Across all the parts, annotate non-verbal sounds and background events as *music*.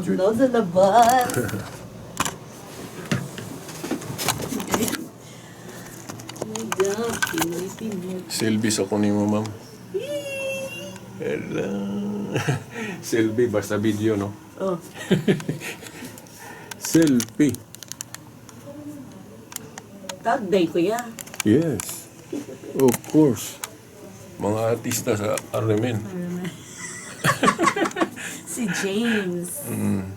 No, sa labas. Selfie sa kunin mo, ma'am. Hello. Selfie, basta video, no? Oh, *laughs* Selfie. tag day ko ya. Yes. Of course. Mga artista sa Arlemen. *laughs* Si James. Mm.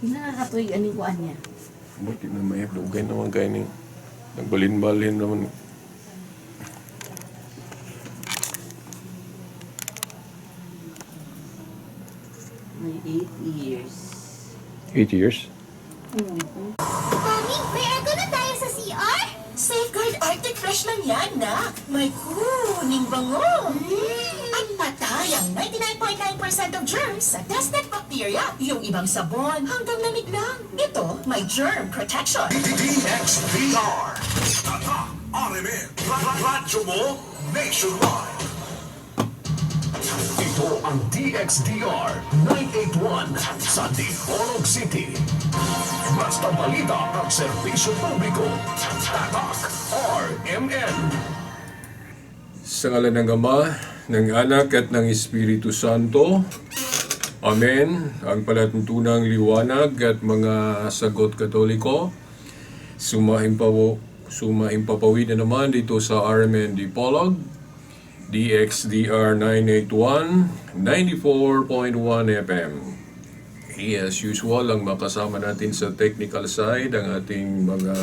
Pinakakatuig aning kuan niya. Buti na may lugay naman kayo ni. Nagbalin-balin naman. May 8 years. Eight years? Mami, may aircon na tayo sa CR? Safeguard Arctic Fresh lang yan, nak. May kuning bango. Patay ang 99.9% of germs sa tested bacteria. Yung ibang sabon, hanggang lamig lang. Ito, may germ protection. DXVR. Tatak, RMN, Ra- Ra- Radyo mo, nationwide. Ito ang DXDR 981 sa Dipolog City. Basta balita ang serbisyo publiko. Tatak, RMN. Sa ngalan ng Ama, ng Anak at ng Espiritu Santo. Amen. Ang palatuntunang liwanag at mga sagot katoliko. Sumaimpaw, sumaimpapawid na naman dito sa RMN Dipolog. DXDR 981, 94.1 FM. As usual, ang makasama natin sa technical side ang ating mga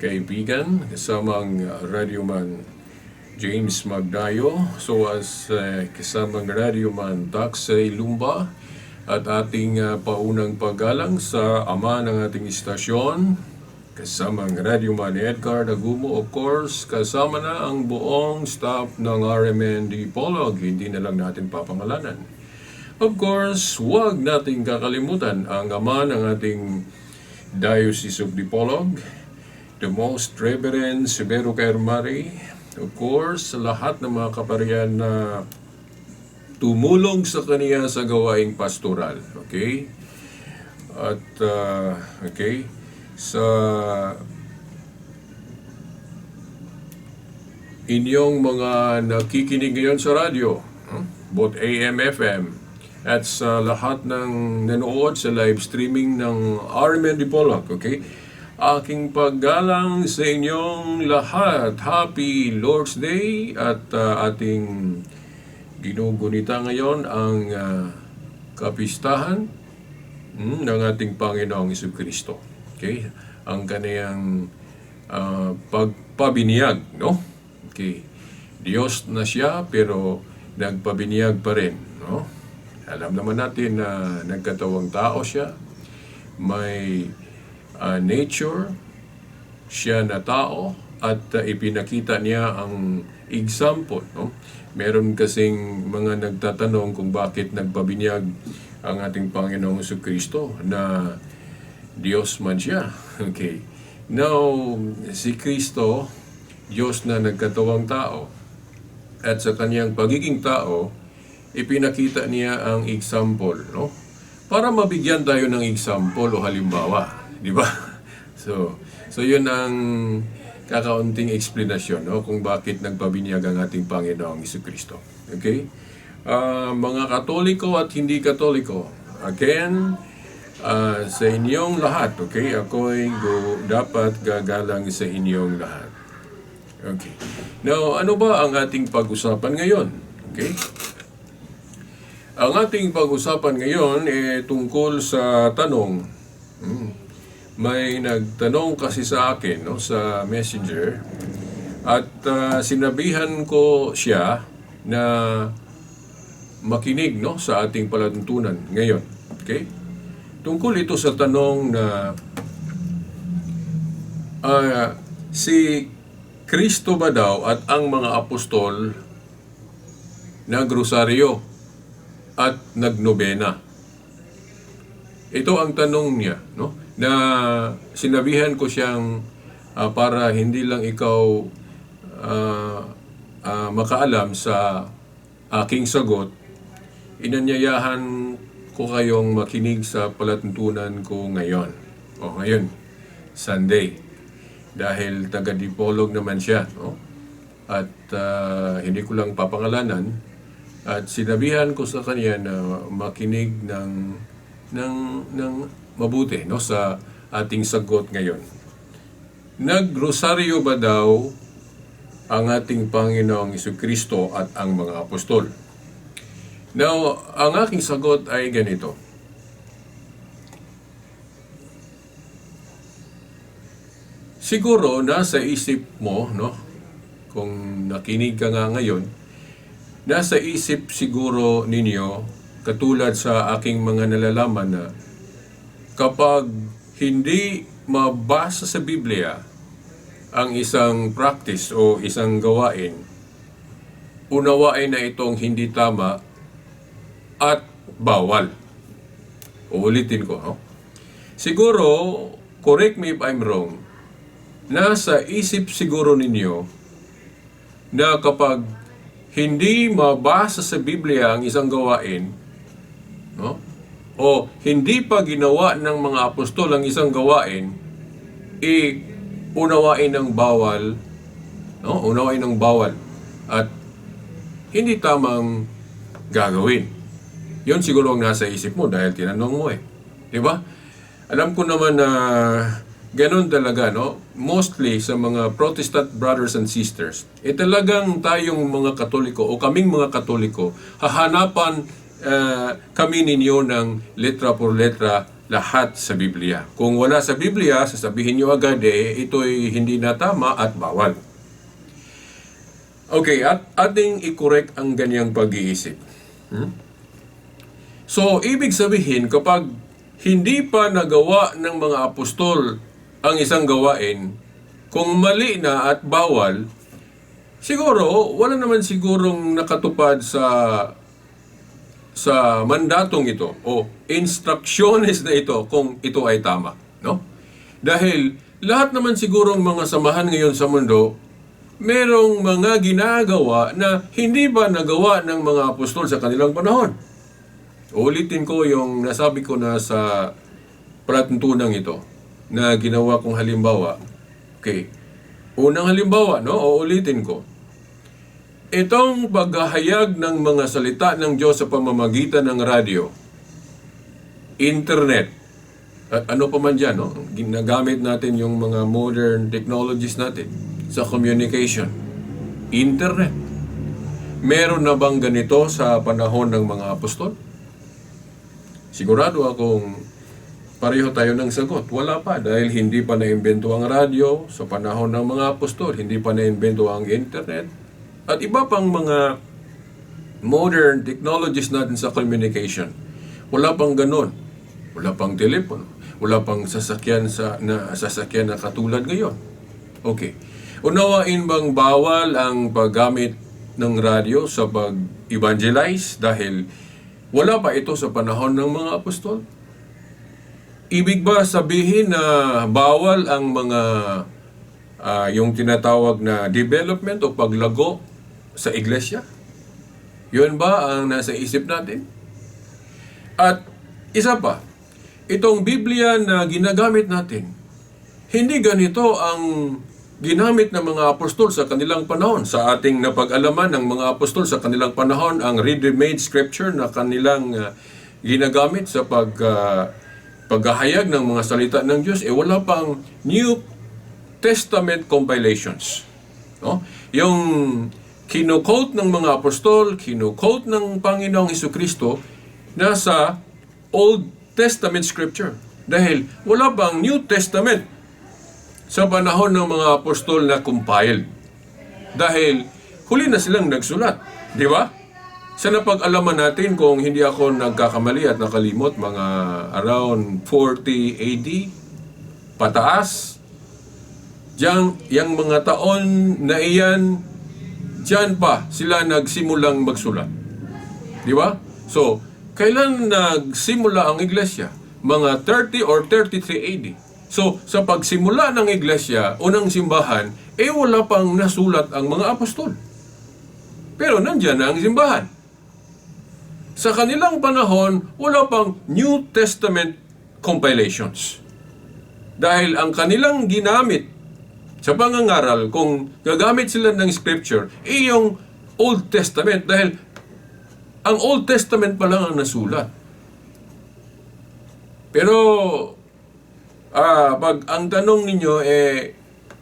kaibigan, kasamang radioman James Magdayo, so as uh, kasamang radioman Taxay Lumba, at ating uh, paunang paggalang sa ama ng ating istasyon, kasamang radioman Edgar Dagumo, of course, kasama na ang buong staff ng RMND Polog, hindi na lang natin papangalanan. Of course, huwag nating kakalimutan ang ama ng ating Diocese of Dipolog, the Most Reverend Severo Carmari, of course, lahat ng mga kaparian na tumulong sa kaniya sa gawaing pastoral. Okay? At, uh, okay, sa inyong mga nakikinig ngayon sa radyo, hmm, both AM, FM, at sa lahat ng nanood sa live streaming ng RMN Dipolog, okay? Aking paggalang sa inyong lahat. Happy Lord's Day at uh, ating ginugunita ngayon ang uh, kapistahan mm, ng ating Panginoong Iso Kristo. Okay? Ang kaniyang uh, pagpabiniyag, no? Okay. Diyos na siya pero nagpabiniyag pa rin, no? Alam naman natin na nagkatawang tao siya. May uh, nature, siya na tao at uh, ipinakita niya ang example, no? Meron kasing mga nagtatanong kung bakit nagpabinyag ang ating Panginoong Hesus Kristo na Diyos man siya. *laughs* Okay. Now, si Kristo, Diyos na nagkatawang tao, at sa kanyang pagiging tao, ipinakita niya ang example, no? Para mabigyan tayo ng example o halimbawa, di ba? *laughs* So, so yun ang kakaunting explanation, no? Kung bakit nagpabinyag ang ating Panginoong Iso Kristo. Okay? Ah, mga Katoliko at hindi Katoliko, again, ah, sa inyong lahat, okay? Ako'y go, dapat gagalang sa inyong lahat. Okay. Now, ano ba ang ating pag-usapan ngayon? Okay? Ang ating pag-usapan ngayon eh tungkol sa tanong. Hmm, may nagtanong kasi sa akin no, sa messenger at ah, sinabihan ko siya na makinig no, sa ating palatuntunan ngayon. Okay? Tungkol ito sa tanong na ah, si Kristo ba daw at ang mga apostol nagrosaryo at nagnobena? Ito ang tanong niya, no? Na sinabihan ko siyang ah, para hindi lang ikaw ah, ah, makaalam sa aking sagot, inanyayahan ko kayong makinig sa palatuntunan ko ngayon. O ngayon, Sunday. Dahil taga-dipolog naman siya. No? At ah, hindi ko lang papangalanan. At sinabihan ko sa kanya na makinig ng, ng, ng mabuti no? sa ating sagot ngayon. Nagrosaryo ba daw ang ating Panginoong Kristo at ang mga apostol? Now, ang aking sagot ay ganito. Siguro nasa isip mo, no? Kung nakinig ka nga ngayon, nasa isip siguro ninyo, katulad sa aking mga nalalaman na kapag hindi mabasa sa Biblia ang isang practice o isang gawain, unawain na itong hindi tama at bawal. Uulitin ko, no? Siguro, correct me if I'm wrong, nasa isip siguro ninyo na kapag hindi mabasa sa Biblia ang isang gawain, no? O hindi pa ginawa ng mga apostol ang isang gawain, i unawain ng bawal, no? Unawain ng bawal at hindi tamang gagawin. Yun siguro ang nasa isip mo dahil tinanong mo eh. Di ba? Alam ko naman na ganun talaga, no? Mostly sa mga Protestant brothers and sisters, eh talagang tayong mga Katoliko o kaming mga Katoliko, hahanapan eh, kami ninyo ng letra por letra lahat sa Biblia. Kung wala sa Biblia, sasabihin nyo agad eh, ito'y hindi na tama at bawal. Okay, at ating i-correct ang ganyang pag-iisip. Hmm? So, ibig sabihin, kapag hindi pa nagawa ng mga apostol ang isang gawain, kung mali na at bawal, siguro, wala naman sigurong nakatupad sa sa mandatong ito o instructions na ito kung ito ay tama, no? Dahil lahat naman sigurong mga samahan ngayon sa mundo, merong mga ginagawa na hindi ba nagawa ng mga apostol sa kanilang panahon. Ulitin ko yung nasabi ko na sa palatuntunan ito na ginawa kong halimbawa. Okay. Unang halimbawa, no? O ulitin ko. Itong paghahayag ng mga salita ng Diyos sa pamamagitan ng radyo, internet, at ano pa man dyan, no? ginagamit natin yung mga modern technologies natin sa communication. Internet. Meron na bang ganito sa panahon ng mga apostol? Sigurado akong pareho tayo ng sagot. Wala pa dahil hindi pa naimbento ang radyo sa panahon ng mga apostol. Hindi pa naimbento ang internet. At iba pang mga modern technologies natin sa communication. Wala pang ganun. Wala pang telepono. Wala pang sasakyan sa na sasakyan na katulad ngayon. Okay. Unawain bang bawal ang paggamit ng radyo sa pag-evangelize dahil wala pa ito sa panahon ng mga apostol? Ibig ba sabihin na bawal ang mga ah, yung tinatawag na development o paglago sa iglesia? Yun ba ang nasa isip natin? At isa pa, itong Biblia na ginagamit natin, hindi ganito ang ginamit ng mga apostol sa kanilang panahon. Sa ating napag-alaman ng mga apostol sa kanilang panahon, ang ready-made scripture na kanilang ah, ginagamit sa pag, ah, paghahayag ng mga salita ng Diyos, eh wala pang New Testament compilations. No? Yung kino-quote ng mga apostol, kino-quote ng Panginoong Heso Kristo, nasa Old Testament scripture. Dahil wala pang New Testament sa panahon ng mga apostol na compiled. Dahil huli na silang nagsulat. Di ba? Sa napag-alaman natin, kung hindi ako nagkakamali at nakalimot, mga around 40 AD, pataas, Diyan, yung mga taon na iyan, diyan pa sila nagsimulang magsulat. Di ba? So, kailan nagsimula ang iglesia? Mga 30 or 33 AD. So, sa pagsimula ng iglesia, unang simbahan, eh wala pang nasulat ang mga apostol. Pero nandyan na ang simbahan. sa kanilang panahon, wala pang New Testament compilations. Dahil ang kanilang ginamit sa pangangaral, kung gagamit sila ng scripture, eh yung Old Testament. Dahil ang Old Testament pa lang ang nasulat. Pero, ah, pag ang tanong ninyo, eh,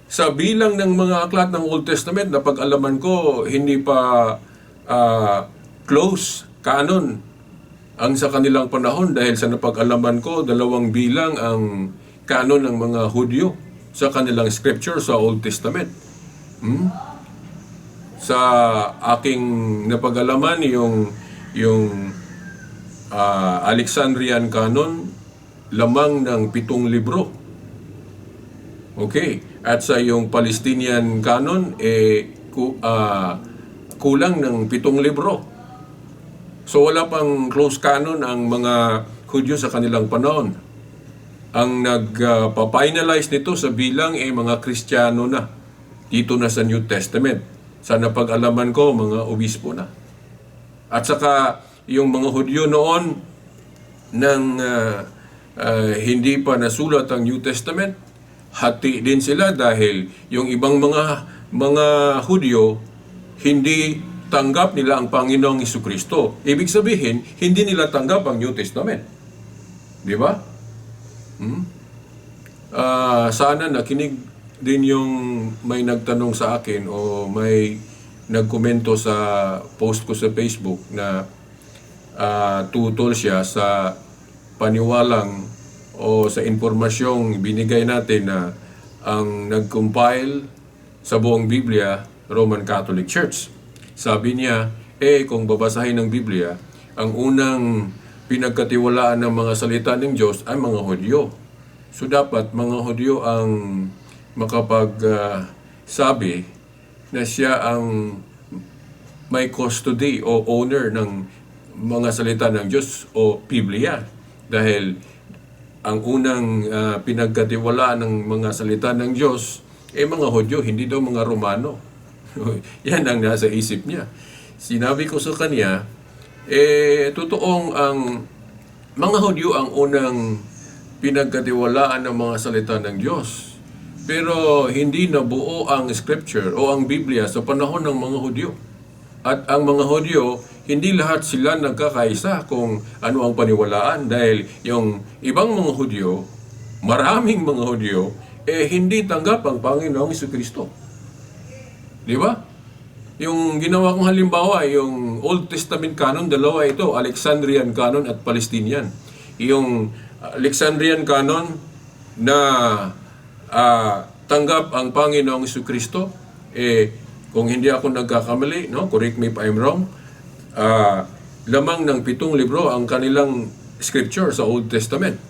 sa bilang ng mga aklat ng Old Testament na pag-alaman ko, hindi pa ah, close, canon, ang sa kanilang panahon dahil sa napag-alaman ko, dalawang bilang ang canon ng mga Hudyo sa kanilang scripture sa Old Testament. Hmm? Sa aking napag-alaman, yung, yung ah, Alexandrian canon, lamang ng pitong libro. Okay. At sa yung Palestinian canon, eh, ku, ah, kulang ng pitong libro. So wala pang close canon ang mga Hudyo sa kanilang panahon. Ang nagpa-finalize nito sa bilang ay mga Kristiyano na. Dito na sa New Testament. Sa napag-alaman ko, mga obispo na. At saka yung mga Hudyo noon nang ah, ah, hindi pa nasulat ang New Testament, hati din sila dahil yung ibang mga mga Hudyo hindi tanggap nila ang Panginoong Kristo. Ibig sabihin, hindi nila tanggap ang New Testament. Di ba? Hmm? Ah, sana nakinig din yung may nagtanong sa akin o may nagkomento sa post ko sa Facebook na ah, tutol siya sa paniwalang o sa impormasyong binigay natin na ang nag-compile sa buong Biblia, Roman Catholic Church. Sabi niya, eh kung babasahin ng Biblia, ang unang pinagkatiwalaan ng mga salita ng Diyos ay mga Hudyo. So dapat mga Hudyo ang makapag ah, sabi na siya ang may custody o owner ng mga salita ng Diyos o Biblia. Dahil ang unang ah, pinagkatiwalaan ng mga salita ng Diyos eh mga Hudyo, hindi daw mga Romano. *laughs* Yan ang nasa isip niya. Sinabi ko sa kanya, eh, totoong ang mga Hudyo ang unang pinagkatiwalaan ng mga salita ng Diyos. Pero hindi nabuo ang scripture o ang Biblia sa panahon ng mga Hudyo. At ang mga Hudyo, hindi lahat sila nagkakaisa kung ano ang paniwalaan dahil yung ibang mga Hudyo, maraming mga Hudyo, eh hindi tanggap ang Panginoong Kristo. Di ba? Yung ginawa kong halimbawa, yung Old Testament canon, dalawa ito, Alexandrian canon at Palestinian. Yung Alexandrian canon na ah, tanggap ang Panginoong Hesus Kristo, eh, kung hindi ako nagkakamali, no, correct me if I'm wrong, ah, lamang ng pitong libro ang kanilang scripture sa Old Testament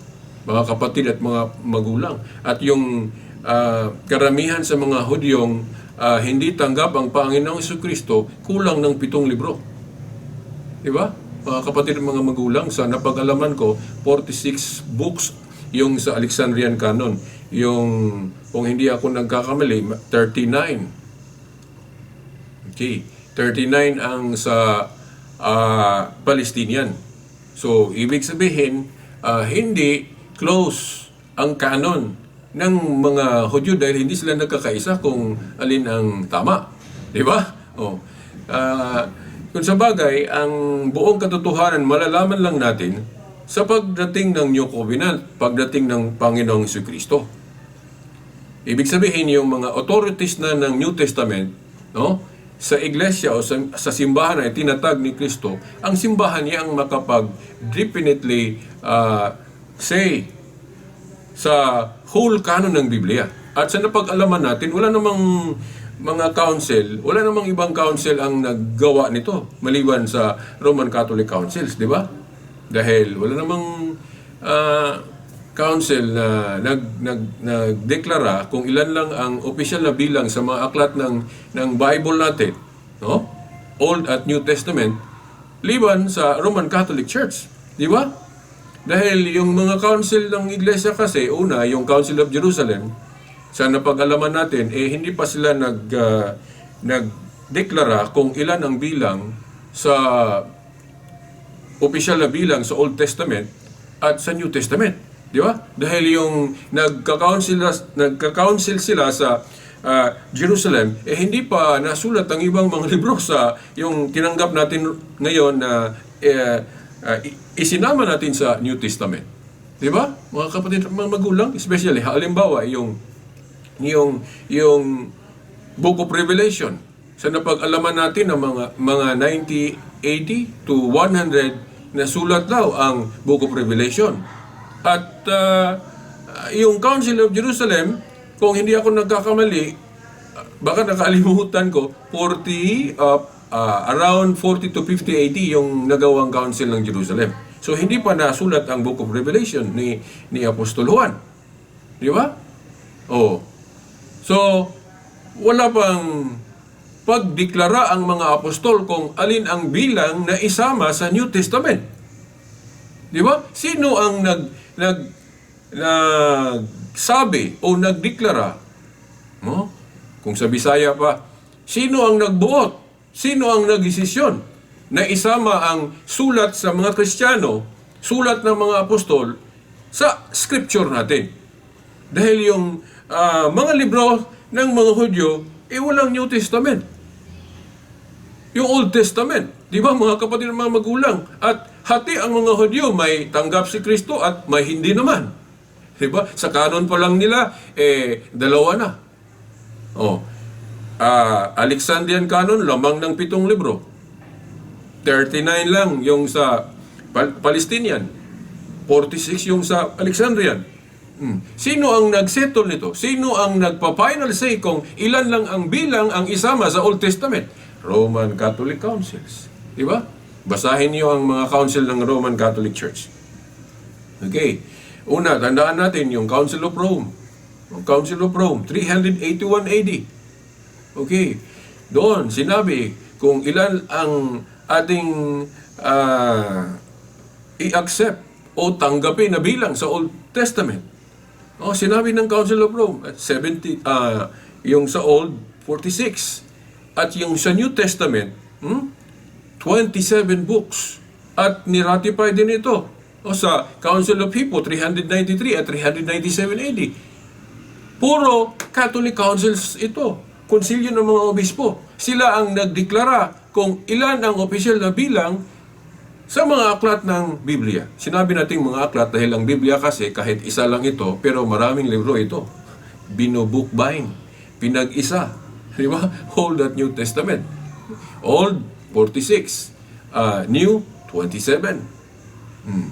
mga kapatid at mga magulang. At yung ah, karamihan sa mga Hudyong ah, hindi tanggap ang Panginoong Hesus Kristo, kulang ng pitong libro. Di ba? Mga kapatid at mga magulang, sa napag-alaman ko, 46 books yung sa Alexandrian Canon. Yung, kung hindi ako nagkakamali, 39. Okay. 39 ang sa ah, Palestinian. So, ibig sabihin, ah, hindi close ang canon ng mga Hudyo dahil hindi sila nagkakaisa kung alin ang tama. Di ba? Oh. Ah, kung sa bagay, ang buong katotohanan malalaman lang natin sa pagdating ng New Covenant, pagdating ng Panginoong Hesus Kristo. Ibig sabihin, yung mga authorities na ng New Testament, no? sa iglesia o sa, sa simbahan na tinatag ni Kristo, ang simbahan niya ang makapag definitely ah, say sa whole canon ng Biblia. At sa napag-alaman natin, wala namang mga council, wala namang ibang council ang naggawa nito maliban sa Roman Catholic Councils, di ba? Dahil wala namang ah, council na nag, nag, nagdeklara kung ilan lang ang opisyal na bilang sa mga aklat ng, ng Bible natin, no? Old at New Testament, liban sa Roman Catholic Church. Di ba? Dahil yung mga council ng iglesia kasi, una, yung Council of Jerusalem, sa napag-alaman natin, eh hindi pa sila nag, ah, nagdeklara kung ilan ang bilang sa opisyal na bilang sa Old Testament at sa New Testament. Di ba? Dahil yung nagka-council, nagka-council sila sa ah, Jerusalem, eh hindi pa nasulat ang ibang mga *laughs* libro sa yung tinanggap natin ngayon na eh, ah, i- isinama natin sa New Testament. Di ba? Mga kapatid, mga magulang, especially, halimbawa, yung yung yung Book of Revelation sa napag-alaman natin ng mga mga 90 80 to 100 na sulat daw ang Book of Revelation at ah, yung Council of Jerusalem kung hindi ako nagkakamali baka nakalimutan ko 40 up ah, around 40 to 50 AD yung nagawang council ng Jerusalem so hindi pa nasulat ang Book of Revelation ni ni Apostol Juan di ba oh So, wala pang pagdeklara ang mga apostol kung alin ang bilang na isama sa New Testament. Di ba? Sino ang nag nag nagsabi o nagdeklara? No? Kung sa Bisaya pa, sino ang nagbuot? Sino ang nagdesisyon na isama ang sulat sa mga Kristiyano, sulat ng mga apostol sa scripture natin? Dahil yung ah, mga libro ng mga Hudyo, eh walang New Testament. Yung Old Testament. Di ba mga kapatid mga magulang? At hati ang mga Hudyo, may tanggap si Kristo at may hindi naman. Di ba? Sa kanon pa lang nila, eh, dalawa na. Oh. Ah, Alexandrian Canon, lamang ng pitong libro. 39 lang yung sa Pal- Palestinian. 46 yung sa Alexandrian. Hmm. Sino ang nagsettle nito? Sino ang nagpa-final say kung ilan lang ang bilang ang isama sa Old Testament? Roman Catholic Councils. Di ba? Basahin niyo ang mga council ng Roman Catholic Church. Okay. Una, tandaan natin yung Council of Rome. Yung Council of Rome, 381 AD. Okay. Doon, sinabi kung ilan ang ating ah, i-accept o tanggapin na bilang sa Old Testament. Oh, sinabi ng Council of Rome at 70 ah yung sa Old 46 at yung sa New Testament hmm, 27 books at niratify din ito o sa Council of Hippo 393 at 397 AD. Puro Catholic councils ito. Konsilyo ng mga obispo. Sila ang nagdeklara kung ilan ang opisyal na bilang sa mga aklat ng Biblia. Sinabi nating mga aklat dahil ang Biblia kasi kahit isa lang ito, pero maraming libro ito. Binubukbain, pinag-isa. Di ba? *laughs* Old at New Testament. Old, 46. Ah, New, 27. Hmm.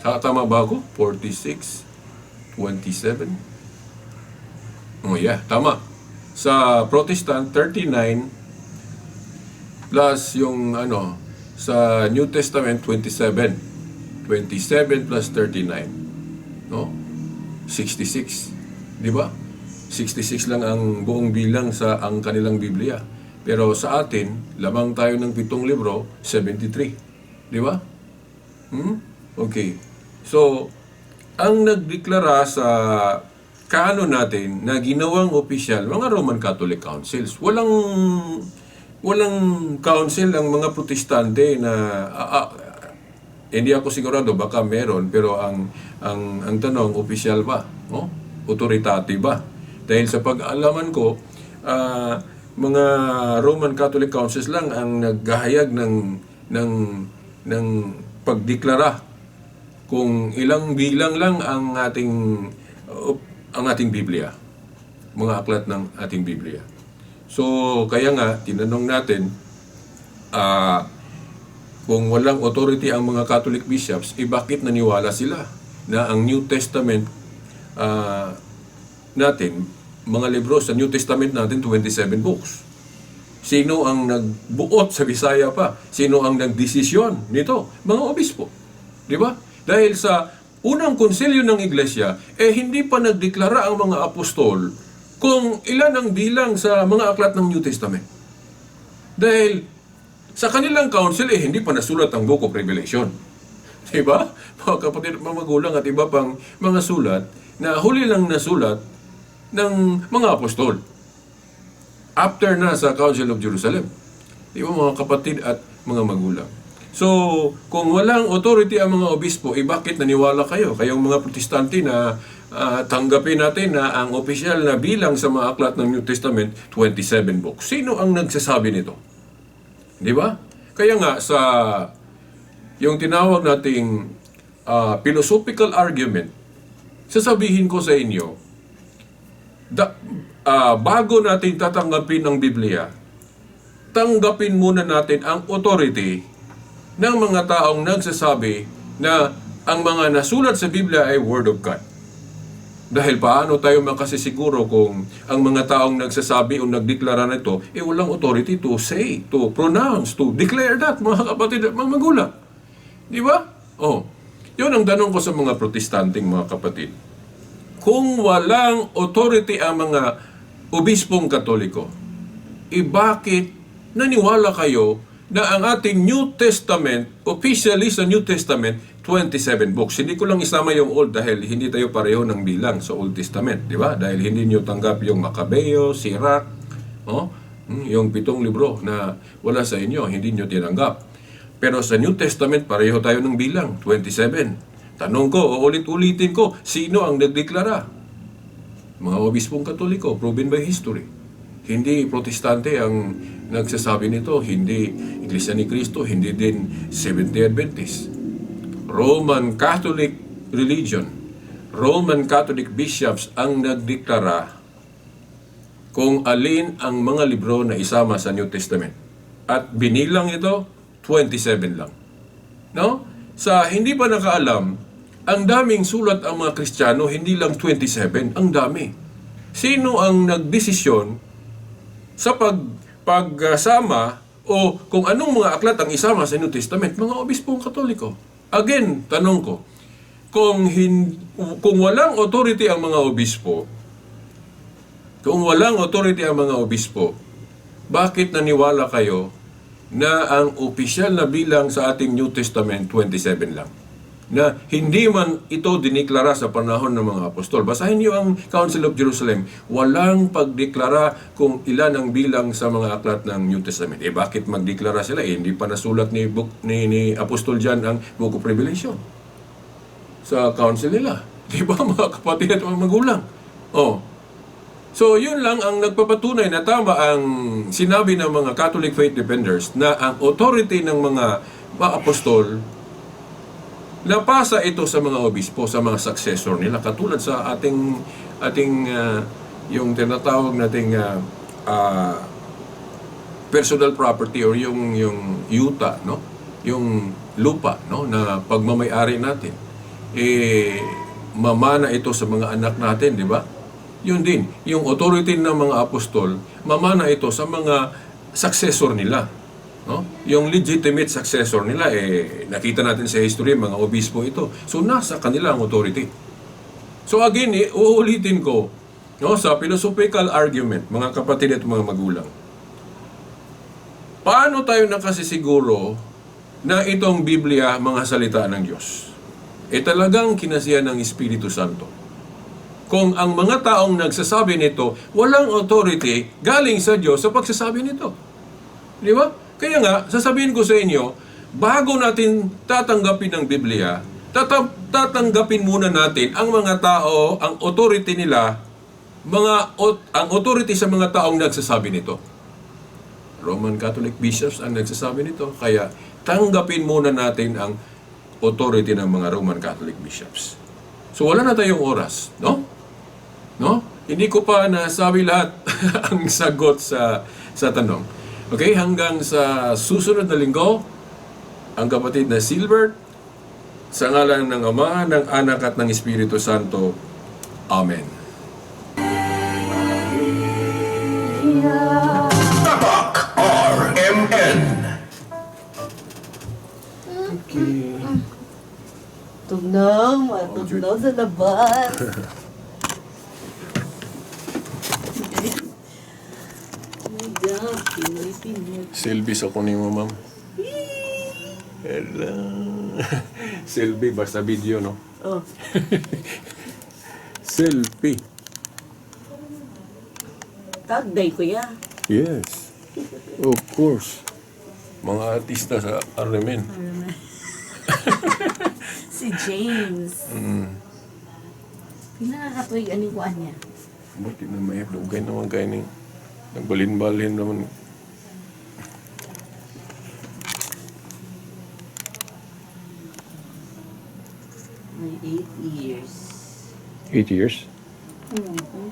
Tama ba ako? 46, 27. Oh yeah, tama. Sa Protestant, 39 plus yung ano sa New Testament 27 27 plus 39 no? 66 di ba? 66 lang ang buong bilang sa ang kanilang Biblia. Pero sa atin lamang tayo ng pitong libro 73 di ba? Hmm? okay. So ang nagdeklara sa kaano natin na ginawang opisyal mga Roman Catholic Councils. Walang walang council ang mga protestante na ah, ah, hindi ako sigurado baka meron pero ang ang ang tanong opisyal ba no? Otoridade ba? Dahil sa pag-alaman ko ah, mga Roman Catholic Councils lang ang naghahayag ng ng ng pagdeklara kung ilang bilang lang ang ating uh, ang ating Biblia mga aklat ng ating Biblia So, kaya nga, tinanong natin, ah, kung walang authority ang mga Catholic bishops, eh bakit naniwala sila na ang New Testament ah, natin, mga libro sa New Testament natin, 27 books. Sino ang nagbuot sa Bisaya pa? Sino ang nagdesisyon nito? Mga obispo. Di ba? Dahil sa unang konsilyo ng iglesia, eh hindi pa nagdeklara ang mga apostol kung ilan ang bilang sa mga aklat ng New Testament. Dahil sa kanilang council, eh, hindi pa nasulat ang Book of Revelation. *laughs* Diba? Mga kapatid, mga magulang at iba pang mga sulat na huli lang nasulat ng mga apostol. After na sa Council of Jerusalem. Di mga kapatid at mga magulang? So, kung walang authority ang mga obispo, eh bakit naniwala kayo? Kayong mga protestante na ah, tanggapin natin na ang opisyal na bilang sa mga aklat ng New Testament, 27 books. Sino ang nagsasabi nito? Di ba? Kaya nga, sa yung tinawag nating ah, philosophical argument, sasabihin ko sa inyo, da, ah, bago natin tatanggapin ang Biblia, tanggapin muna natin ang authority ng mga taong nagsasabi na ang mga nasulat sa Biblia ay Word of God. Dahil paano tayo makasisiguro kung ang mga taong nagsasabi o nagdeklara nito, eh walang authority to say, to pronounce, to declare that, mga kapatid at mga magulang. Di ba? Oh. Yun ang tanong ko sa mga protestanting mga kapatid. Kung walang authority ang mga obispong katoliko, eh bakit naniwala kayo na ang ating New Testament, officially sa New Testament, 27 books. Hindi ko lang isama yung Old dahil hindi tayo pareho ng bilang sa Old Testament, di ba? Dahil hindi nyo tanggap yung Macabeo, Sirach, oh, yung pitong libro na wala sa inyo, hindi nyo tinanggap. Pero sa New Testament, pareho tayo ng bilang, 27. Tanong ko, uulit-ulitin ko, sino ang nagdeklara? Mga obispong katoliko, proven by history. Hindi protestante ang nagsasabi nito, hindi Iglesia ni Cristo, hindi din Seventh-day Adventist. Roman Catholic religion, Roman Catholic bishops ang nagdeklara kung alin ang mga libro na isama sa New Testament. At binilang ito, 27 lang. No? Sa hindi pa nakaalam, ang daming sulat ang mga Kristiyano, hindi lang 27, ang dami. Sino ang nagdesisyon sa pag pagsama o kung anong mga aklat ang isama sa New Testament, mga obispong katoliko. Again, tanong ko, kung, hin, kung walang authority ang mga obispo, kung walang authority ang mga obispo, bakit naniwala kayo na ang opisyal na bilang sa ating New Testament 27 lang? Na hindi man ito diniklara sa panahon ng mga apostol. Basahin niyo ang Council of Jerusalem. Walang pagdeklara kung ilan ang bilang sa mga aklat ng New Testament. Eh bakit magdeklara sila? Eh, hindi pa nasulat ni, book, ni, ni Apostol John ang Book of Revelation sa council nila. *laughs* Di ba mga kapatid at mga magulang? Oh, So, yun lang ang nagpapatunay na tama ang sinabi ng mga Catholic Faith Defenders na ang authority ng mga, apostol napasa ito sa mga obispo, sa mga successor nila. Katulad sa ating ating ah, yung tinatawag nating ah, ah, personal property or yung yung yuta, no? Yung lupa, no, na pagmamay-ari natin. Eh mamana ito sa mga anak natin, di ba? Yun din, yung authority ng mga apostol, mamana ito sa mga successor nila. No? Yung legitimate successor nila, eh, nakita natin sa history, mga obispo ito. So, nasa kanila ang authority. So, again, eh, uulitin ko, no, sa philosophical argument, mga kapatid at mga magulang, paano tayo nakasisiguro na itong Biblia mga salita ng Diyos? Eh talagang kinasiyan ng Espiritu Santo kung ang mga taong nagsasabi nito, walang authority galing sa Diyos sa pagsasabi nito. Di ba? Kaya nga, sasabihin ko sa inyo, bago natin tatanggapin ang Biblia, tata- tatanggapin muna natin ang mga tao, ang authority nila, mga ot- ang authority sa mga taong nagsasabi nito. Roman Catholic bishops ang nagsasabi nito. Kaya tanggapin muna natin ang authority ng mga Roman Catholic bishops. So wala na tayong oras, no? No? Hindi ko pa nasabi lahat *laughs* ang sagot sa sa tanong. Okay, hanggang sa susunod na linggo, ang kapatid na Silbert, sa ngalan ng Ama, ng Anak at ng Espiritu Santo. Amen. Tatak RMN. Tugnaw, matugnaw sa labas. *laughs* Silby sa kunin mo, ma'am. Hello. *laughs* Silby, basta video, no? Oh, *laughs* Selfie. tagday ko ya. Yes. Of course. Mga artista sa Arlemen. *laughs* Si James. Mm. Pinakakatuig ani kuan niya. Buti na may dugay naman kayo. Nagbalin-balin naman. 8 years. Eight years? Hmm.